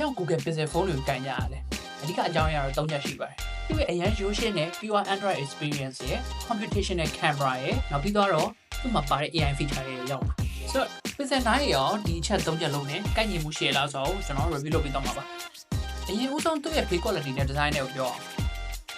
ကြောင့် Google Pixel phone တွေကိုကန်ကြရလဲအဓိကအကြောင်းအရာတော့၃ချက်ရှိပါတယ်သူ့ရဲ့အရန်ရိုးရှင်းတဲ့ pure Android experience ရဲ့ computational camera ရဲ့နောက်ပြီးတော့သူ့မှာပါတဲ့ AI feature တွေရောက်လာဆိုတော့ Pixel 9ရောဒီအချက်၃ချက်လုံးနဲ့ကိုက်ညီမှုရှိရလားဆိုတော့ကျွန်တော် review လုပ်ပြီးတော့မှာပါအရင်ဦးဆုံးသူ့ရဲ့ play quality နဲ့ design တွေကိုပြောအောင်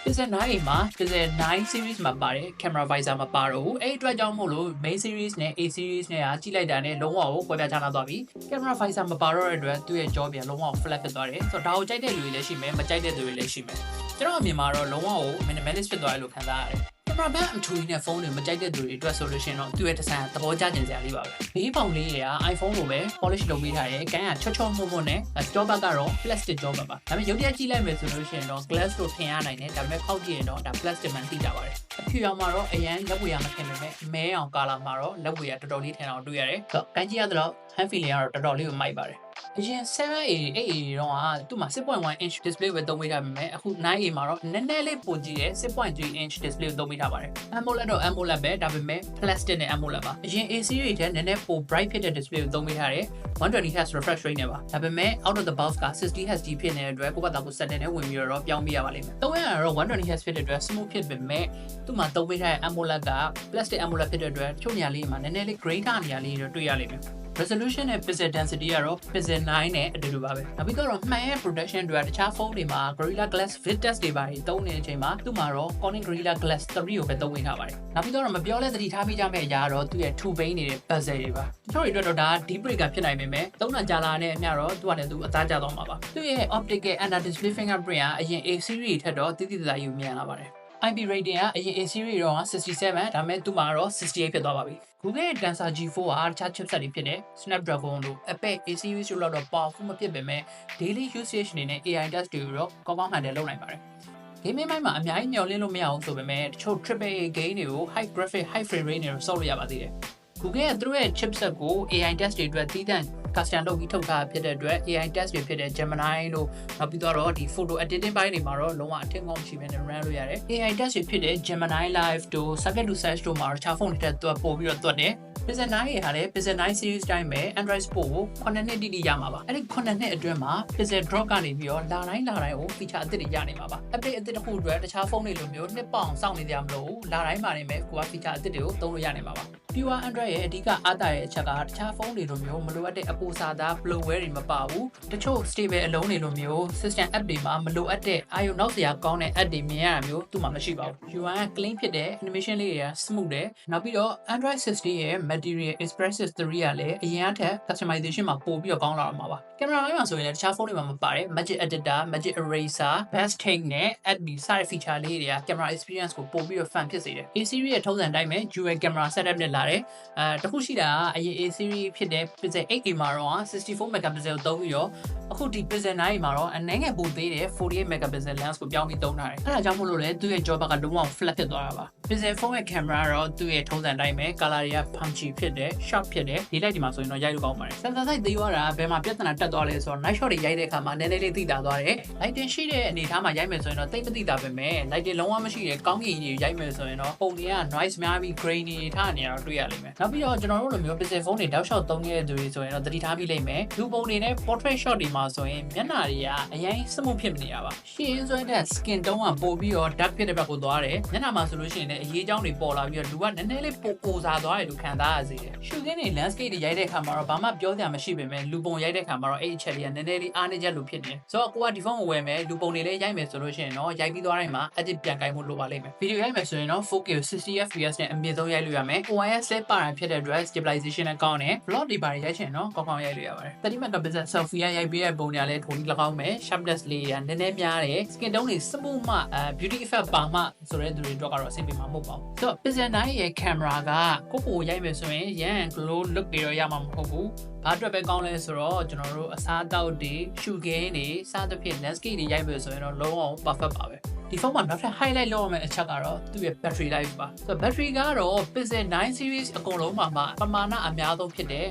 Pixel 9အိမ်မှာ Pixel 9 series မှာပါတယ် camera visor မပါတော့ဘူးအဲ့ဒီအတွက်ကြောင့်မို့လို့ main series နဲ့ A series နဲ့ကကြီးလိုက်တာနဲ့လုံးဝကိုကွဲပြားခြားနားသွားပြီ camera visor မပါတော့တဲ့အတွက်သူ့ရဲ့ကြောပြန်လုံးဝ flat ဖြစ်သွားတယ်ဆိုတော့ဒါကိုကြိုက်တဲ့လူတွေလည်းရှိမယ်မကြိုက်တဲ့လူတွေလည်းရှိမယ်ကျွန်တော်အမြင်မှာတော့လုံးဝကို minimalist ဖြစ်သွားတယ်လို့ခံစားရတယ် camera band အထူးကြီးနဲ့ဖုန်းတွေမကြိုက်တဲ့သူတွေအတွက်ဆိုလို့ရှိရင်တော့သူ့ရဲ့ design သဘောကျကျင်စရာလေးပါပဲဘေးပေါင်လေးတွေက iPhone လိုပဲ polish လုပ်ပေးထားတယ်။ကန်းကချော့ချော့မှုမှုနဲ့ store back ကတော့ plastic ကြောပါပါ။ဒါပေမဲ့ရုပ်တရက်ကြည့်လိုက်မယ်ဆိုလို့ရှိရင်တော့ glass လို့ထင်ရနိုင်တယ်။ဒါပေမဲ့ခောက်ကြည့်ရင်တော့ဒါ plastic မှန်သိကြပါတယ်။အဖြူရောင်မှာတော့အရန်လက်ဝေရမထင်ပေမဲ့မဲအောင် color မှာတော့လက်ဝေရတော်တော်လေးထင်အောင်တွေ့ရတယ်။ဆိုတော့ကန်းကြည့်ရတော့ hand feeling ကတော့တော်တော်လေးကိုမိုက်ပါတယ်။ အရင် 7A 8A တော့ကသူ့မှာ6.1 inch display ပဲသုံးပေးထားပေမဲ့အခု 9A မှာတော့နည်းနည်းလေးပိုကြီးတဲ့6.3 inch display ကိုသုံးပေးထားပါတယ် AMOLED တော့ AMOLED ပဲဒါပေမဲ့ plastic နဲ့ AMOLED ပါအရင် A series ထဲနည်းနည်းပို bright ဖြစ်တဲ့ display ကိုသုံးပေးထားတယ် 120Hz refresh rate နဲ့ပါဒါပေမဲ့ out of the box က 60Hz ကြီးဖြစ်နေတဲ့အတွက်ကိုယ့်ဘာသာကို setting နဲ့ဝင်ပြီးတော့ပြောင်းပြရပါလိမ့်မယ်သုံးရတော့ 120Hz ဖြစ်တဲ့အတွက် smooth ဖြစ်ပေမဲ့သူ့မှာသုံးပေးထားတဲ့ AMOLED က plastic AMOLED ဖြစ်တဲ့အတွက်ချို့နေရာလေးမှာနည်းနည်းလေး gray ထားနေရာလေးတွေတွေ့ရလိမ့်မယ် resolution နဲ့ pixel density ကတော့ pixel 9နဲ့အတူတူပါပဲနောက်ပြီးတော့မှန်ရဲ့ protection တွေကတခြားဖုန်းတွေမှာ Gorilla Glass Victus တွေပါတွေသုံးနေတဲ့အချိန်မှာသူ့မှာတော့ Corning Gorilla Glass 3ကိုပဲသုံးဝင်ထားပါတယ်နောက်ပြီးတော့မပြောလဲသတိထားမိကြမယ့်အရာကတော့သူ့ရဲ့ two pane နေတဲ့ bezel တွေပါတချို့တွေအတွက်တော့ဒါ deep breaker ဖြစ်နိုင်ပေမဲ့သုံးတာကြာလာတဲ့အမျှတော့သူကလည်းသူအသားကျသွားမှာပါသူ့ရဲ့ optical under display fingerprint ကအရင် A series ထက်တော့တိတိကျကျယူမြန်လာပါတယ် IP rating ကအရင် A series တော့67ဒါပေမဲ့သူ့မှာတော့68ဖြစ်သွားပါပြီ Google ရဲ့ Tensor G4 ကတခြား chipset တွေဖြစ်တဲ့ Snapdragon တို့ Apple A series တို့လောက်တော့ powerful မဖြစ်ပေမဲ့ daily usage အနေနဲ့ AI test တွေတော့ကောင်းကောင်းဟန်တယ်လုပ်နိုင်ပါတယ် gaming မိုင်းမှာအများကြီးမျှော်လင့်လို့မရအောင်ဆိုပေမဲ့တချို့ triple A game တွေကို high graphic high frame rate နဲ့ဆော့လို့ရပါသေးတယ် Google ရဲ့သူတို့ရဲ့ chipset ကို AI test တွေအတွက်သီးသန့် custom လုပ်ပြီးထုတ်ထားဖြစ်တဲ့အတွက် AI test တွေဖြစ်တဲ့ Gemini လို့နောက်ပြီးတော့ဒီ photo editing ပိုင်းတွေမှာတော့လုံးဝအထင်ကောင်းမရှိဘဲနဲ့ run လို့ရတယ် AI test တွေဖြစ်တဲ့ Gemini Live တို့ Subject to Search တို့မှာတခြားဖုန်းတွေတက်တော့ပို့ပြီးတော့တွတ်တယ် Pixel 9ရဲ့ဟာလည်း Pixel 9 series တိုင်းပဲ Android Sport ကို9နှစ်တိတိရမှာပါအဲ့ဒီ9နှစ်အတွင်းမှာ Pixel Drop ကနေပြီးတော့လာတိုင်းလာတိုင်းကို feature အသစ်တွေရနေမှာပါ update အသစ်တစ်ခုအတွက်တခြားဖုန်းတွေလိုမျိုးနှစ်ပေါင်စောင့်နေကြမလို့လာတိုင်းမှာနေမယ်ကိုက feature အသစ်တွေကိုသုံးလို့ရနေမှာပါ Pure Android ရဲ့အဓိကအားသာတဲ့အချက်ကတခြားဖုန်းတွေလိုမျိုးမလိုအပ်တဲ့အပူစာသား bloatware တွေမပါဘူးတချို့ stable အလုံးတွေလိုမျိုး system app တွေမှာမလိုအပ်တဲ့အာရုံနောက်စရာကောင်းတဲ့ app တွေမြင်ရတာမျိုးသူ့မှာမရှိပါဘူး UI က clean ဖြစ်တဲ့ animation လေးတွေက smooth တယ်နောက်ပြီးတော့ Android 60ရဲ့ Material Express 3ကလည်းအရင်ကထက် customization မှာပိုပြီးတော့ကောင်းလာတော့မှာပါကင်မရာပိုင်းမှာဆိုရင်လည်းတခြားဖုန်းတွေမှာမပါတဲ့ Magic Editor, Magic Eraser, Best Take နဲ့ ADB စတဲ့ feature လေးတွေက camera experience ကိုပိုပြီးတော့ fun ဖြစ်စေတယ် A series ရဲ့ထုံးစံတိုင်းပဲ dual camera setup နဲ့လာတယ်အဲတခုရှိတာကအရင် A series ဖြစ်တဲ့ Pixel 8A မှာတော့64 megapixel ကိုသုံးပြီးတော့အခုဒီ Pixel 9မှာတော့အနည်းငယ်ပိုသေးတဲ့48 megapixel lens ကိုပြောင်းပြီးသုံးထားတယ်အဲဒါကြောင့်မို့လို့လေသူ့ရဲ့ jaw ဘက်ကလုံးဝ flat ဖြစ်သွားတာပါ Pixel phone ရဲ့ camera တော့သူ့ရဲ့ထုံးစံတိုင်းပဲ color တွေက punchy ဖြစ်တယ် sharp ဖြစ်တယ်ဒီ light ဒီမှာဆိုရင်တော့ရိုက်လို့ကောင်းပါတယ် sensor size သေးသွားတာဘယ်မှာပြဿနာတက်သွားလဲဆိုတော့ night shot တွေရိုက်တဲ့အခါမှာနည်းနည်းလေးသိတာသွားတယ် lighting ရှိတဲ့အနေအထားမှာရိုက်မယ်ဆိုရင်တော့တိတ်မသိတာပဲမဲ့ lighting လုံးဝမရှိတဲ့ကောင်းကင်ကြီးရိုက်မယ်ဆိုရင်တော့ပုံတွေက noise များပြီး grainy ထားနေရတော့တွေ့ရလိမ့်မယ်နောက်ပြီးတော့ကျွန်တော်တို့လိုမျိုး Pixel phone တွေတောက်လျှောက်သုံးနေတဲ့သူတွေဆိုရင်တော့သတိထားပြီးလိမ့်မယ်လူပုံတွေနဲ့ portrait shot တွေမှာဆိုရင်မျက်နှာတွေကအရင်စမှုဖြစ်မနေတာပါရှင်းဆွဲတဲ့ skin tone ကပိုပြီးတော့ dark ဖြစ်တဲ့ဘက်ကိုသွားတယ်မျက်နှာမှာဆိုလို့ရှိရင်လည်းအရေးကြောင်းတွေပေါ်လာပြီးတော့လူကနည်းနည်းလေးပိုပိုစားသွားတယ်လို့ခံစားရစေတယ်ရှူခင်းတွေ landscape တွေရိုက်တဲ့အခါမှာတော့ဘာမှပြောစရာမရှိပေမဲ့လူပုံရိုက်တဲ့အခါမှာတော့အဲ့အချက်လေးကနည်းနည်းလေးအားနည်းချက်လို့ဖြစ်နေတယ်ဆိုတော့ကိုကဒီဖုန်းကိုဝယ်မယ်လူပုံတွေလည်းရိုက်မယ်ဆိုလို့ရှိရင်တော့ရိုက်ပြီးသွားတိုင်းမှာ edit ပြန်ကိုင်ဖို့လိုပါလိမ့်မယ်ဗီဒီယိုရိုက်မယ်ဆိုရင်တော့ 4K 60 fps နဲ့အမြင့်ဆုံးရိုက်လို့ရမယ် OIS လည်းပါတာဖြစ်တဲ့အတွက် stabilization နဲ့ကောင်းတယ် vlog တွေပါရိုက်ချင်တော့ကောင်းကောင်းရိုက်လို့ရပါတယ်30 megapixel selfie ရိုက်ပေးတဲ့ပုံတွေကလည်းထိုးပြီး၎င်းမယ် sharpness လေးကနည်းနည်းများတယ် skin tone တွေစမှုမှအဲ beauty effect ပါမှဆိုတဲ့သူတွေတော့ကတော့အဆင်ပြေမှာမဟုတ်ပါဘူးဆိုတော့ Pixel 9ရဲ့ camera ကကိုကိုရိုက်မယ်ဆိုရင်ရန် glow look တွေတော့ရမှာမဟုတ်ဘူးဘာအတွက်ပဲကောင်းလဲဆိုတော့ကျွန်တော်တို့အစားအသောက်တွေရှူခင်းတွေစသဖြင့် landscape တွေရိုက်မယ်ဆိုရင်တော့လုံးဝ perfect ပါပဲ ဒီဖုန်းမှာနောက်ထပ် highlight လုပ်ရမယ့်အချက်ကတော့သူ့ရဲ့ battery life ပါဆိုတော့ battery ကတော့ Pixel 9 series အကုန်လုံးမှာမှပမာဏအများဆုံးဖြစ်တဲ့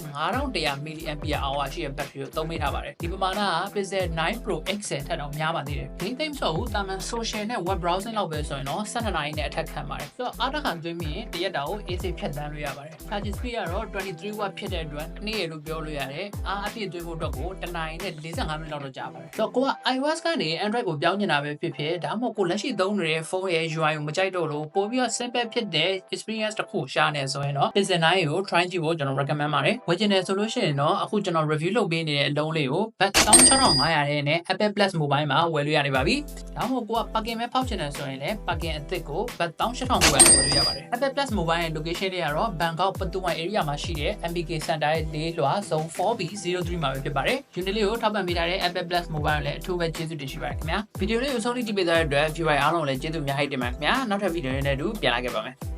9100 mAh ရှိတဲ့ battery ကိုသုံးမိထားပါတယ်ဒီပမာဏက Pixel 9 Pro XL ထက်တော့များပါသေးတယ်ဒီသိမ်းဆိုတာမန် social နဲ့ web browsing လောက်ပဲဆိုရင်တော့12နာရီနဲ့အထက်ခံပါတယ်ဆိုတော့အားတစ်ခါသွင်းပြီးရင်တရက်တာကို AC ဖြတ်တန်းလို့ရပါတယ် charge speed ကတော့23 watt ဖြစ်တဲ့အတွက်နေ့ရလို့ပြောလို့ရတယ်အားအပြည့်သွင်းဖို့အတွက်ကိုတနာရီနဲ့45မိနစ်လောက်တော့ကြာပါတယ်ဆိုတော့ကိုက iOS ကနေ Android ကိုပြောင်းနေတာပဲဖြစ်ဖြစ်ဒါမှမဟုတ်ကိုလက်ရှိသုံးနေတဲ့ဖုန်းရဲ့ UI ကိုမကြိုက်တော့လို့ပို့ပြီးတော့ simple ဖြစ်တဲ့ experience တစ်ခုရှာနေဆိုရင်တော့ Pixel 9ကို try ကြည့်ဖို့ကျွန်တော် recommend ပါတယ်ဝယ်ချင်တယ်ဆိုလို့ရှိရင်တော့အခုကျွန်တော် review လုပ်ပေးနေတဲ့အလုံးလေးကို bat 16500ရဲ့နဲ့ Apple Plus Mobile မှာဝယ်လို့ရနေပါပြီဒါမှမဟုတ်ကိုက parking ပဲဖောက်ချင်တယ်ဆိုရင်လည်း parking အသစ်ကို bat 18000ကိုဝယ်လို့ရပါတယ် Apple Plus Mobile ရဲ့ location လေးကတော့ Bangkok ပတူဝိုင် area မှာရှိတဲ့ MBK Center ရဲ့လေးလွှာ zone 4B03 မှာပဲဖြစ်ပါတယ်။ unit လေးကိုထောက်ပံ့ပေးထားတဲ့ Apple Plus Mobile လည်းအထူးပဲကျေးဇူးတင်ရှိပါတယ်ခင်ဗျာ။ဗီဒီယိုလေးကိုဆုံးဖြတ်ကြည့်ပေးတဲ့အတွက် viewer အားလုံးလည်းကျေးဇူးအများကြီးတင်ပါတယ်ခင်ဗျာ။နောက်ထပ်ဗီဒီယိုလေးနဲ့အတူပြန်လာခဲ့ပါမယ်။